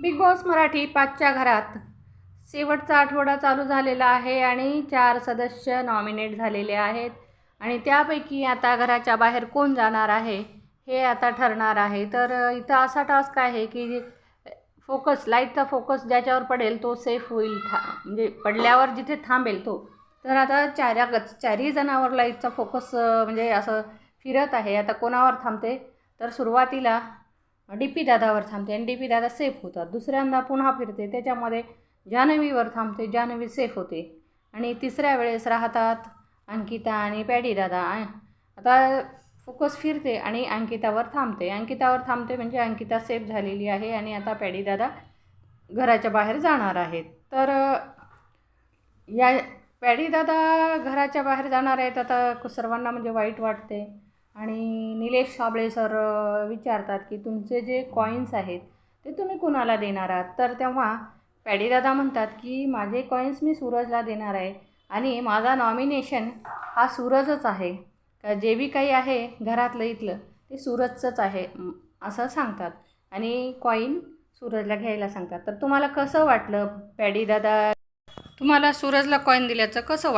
Big boss Marathi पाचच्या घरात. शेवटचा आठवडा चालू झालेला आहे आणि चार सदस्य नॉमिनेट झालेले आहेत. आणि त्यापैकी आता घराच्या बाहेर कोण जाणार आहे हे आता ठरणार आहे. तर इथं असा टास्क आहे की फोकस लाईटचा फोकस ज्याच्यावर पडेल तो सेफ होईल था म्हणजे पडल्यावर जिथे थांबेल तो. तर आता चाऱ्या गच चारही जणांवर लाईटचा फोकस म्हणजे असं फिरत आहे. आता कोणावर थांबते? तर सुरुवातीला डी पी दादावर थांबते आणि डी पी दादा सेफ होतात. दुसऱ्यांदा पुन्हा फिरते. त्याच्यामध्ये जान्हवीवर थांबते. जान्हवी सेफ होते. आणि तिसऱ्या वेळेस राहतात अंकिता आणि पॅडी दादा. आता फोकस फिरते आणि अंकितावर थांबते. अंकितावर थांबते म्हणजे अंकिता सेफ झालेली आहे आणि आता पॅडी दादा घराच्या बाहेर जाणार आहेत. तर या पॅडी दादा घराच्या बाहेर जाणार आहेत. आता सर्वांना म्हणजे वाईट वाटते. आणि निलेश साबळे सर विचारतात की तुमचे जे कॉईन्स आहेत ते तुम्ही कुणाला देणार आहात? तर तेव्हा पॅडीदादा म्हणतात की माझे कॉईन्स मी सूरजला देणार आहे आणि माझा नॉमिनेशन हा सूरजच आहे. का जे बी काही आहे घरातलं इथलं ते सूरजचंच आहे. असं सांगतात. आणि कॉईन सूरजला घ्यायला सांगतात. तर तुम्हाला कसं वाटलं पॅडीदादा? तुम्हाला सूरजला कॉईन दिल्याचं कसं वाटलं